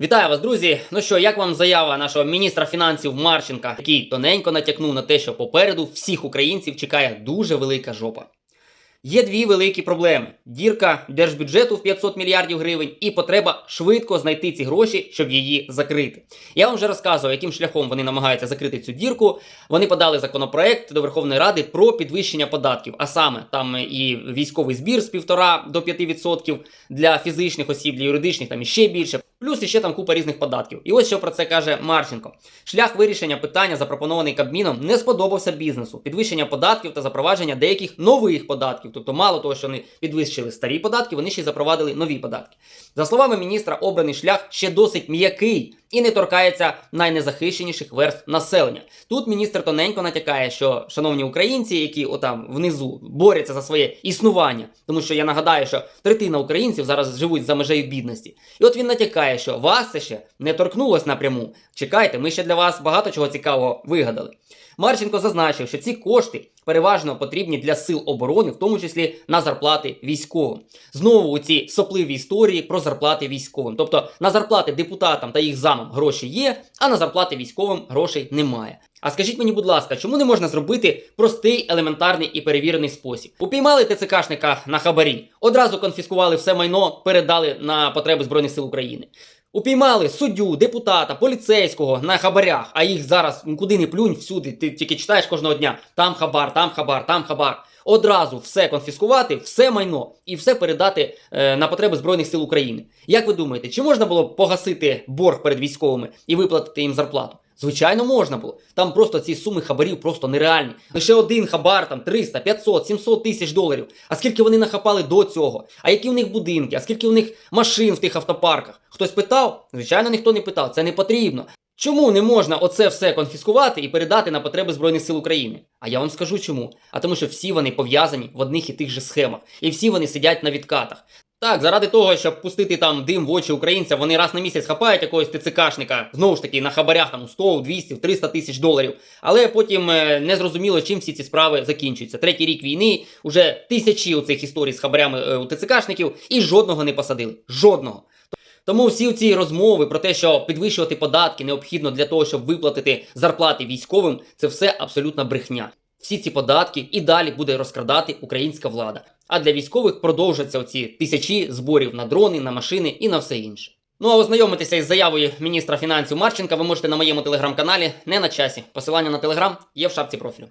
Вітаю вас, друзі! Ну що, як вам заява нашого міністра фінансів Марченка, який тоненько натякнув на те, що попереду всіх українців чекає дуже велика жопа. Є дві великі проблеми: дірка держбюджету в 500 мільярдів гривень і потреба швидко знайти ці гроші, щоб її закрити. Я вам вже розказував, яким шляхом вони намагаються закрити цю дірку. Вони подали законопроект до Верховної Ради про підвищення податків, а саме там і військовий збір з 1,5 до 5% для фізичних осіб, для юридичних там іще більше. Плюс іще там купа різних податків. І ось що про це каже Марченко. Шлях вирішення питання, запропонований Кабміном, не сподобався бізнесу. Підвищення податків та запровадження деяких нових податків. Тобто, мало того, що вони підвищили старі податки, вони ще й запровадили нові податки. За словами міністра, обраний шлях ще досить м'який і не торкається найнезахищеніших верств населення. Тут міністр тоненько натякає, що шановні українці, які отам внизу борються за своє існування, тому що я нагадаю, що третина українців зараз живуть за межею бідності. І от він натякає, що вас це ще не торкнулось напряму. Чекайте, ми ще для вас багато чого цікавого вигадали. Марченко зазначив, що ці кошти переважно потрібні для сил оборони, в тому числі на зарплати військовим. Знову у ці сопливі історії про зарплати військовим. Тобто на зарплати депутатам та їх замам гроші є, а на зарплати військовим грошей немає. А скажіть мені, будь ласка, чому не можна зробити простий, елементарний і перевірений спосіб? Упіймали ТЦКшника на хабарі, одразу конфіскували все майно, передали на потреби Збройних сил України. Упіймали суддю, депутата, поліцейського на хабарях, а їх зараз ну, куди не плюнь всюди. Ти тільки читаєш кожного дня. Там хабар, там хабар, там хабар. Одразу все конфіскувати, все майно і все передати е, на потреби Збройних сил України. Як ви думаєте, чи можна було погасити борг перед військовими і виплатити їм зарплату? Звичайно, можна було. Там просто ці суми хабарів просто нереальні. Лише один хабар, там 300, 500, 700 тисяч доларів. А скільки вони нахапали до цього? А які в них будинки? А скільки в них машин в тих автопарках? Хтось питав? Звичайно, ніхто не питав. Це не потрібно. Чому не можна оце все конфіскувати і передати на потреби Збройних сил України? А я вам скажу чому. А тому, що всі вони пов'язані в одних і тих же схемах, і всі вони сидять на відкатах. Так, заради того, щоб пустити там дим в очі українця, вони раз на місяць хапають якогось ТЦКшника, знову ж таки, на хабарях там 100, 200, 300 тисяч доларів. Але потім е, не зрозуміло, чим всі ці справи закінчуються. Третій рік війни, уже тисячі оцих історій з хабарями е, у ТЦКшників, і жодного не посадили. Жодного. Тому всі ці розмови про те, що підвищувати податки необхідно для того, щоб виплатити зарплати військовим, це все абсолютна брехня. Всі ці податки і далі буде розкрадати українська влада. А для військових продовжаться ці тисячі зборів на дрони, на машини і на все інше. Ну а ознайомитися із заявою міністра фінансів Марченка ви можете на моєму телеграм-каналі не на часі. Посилання на телеграм є в шапці профілю.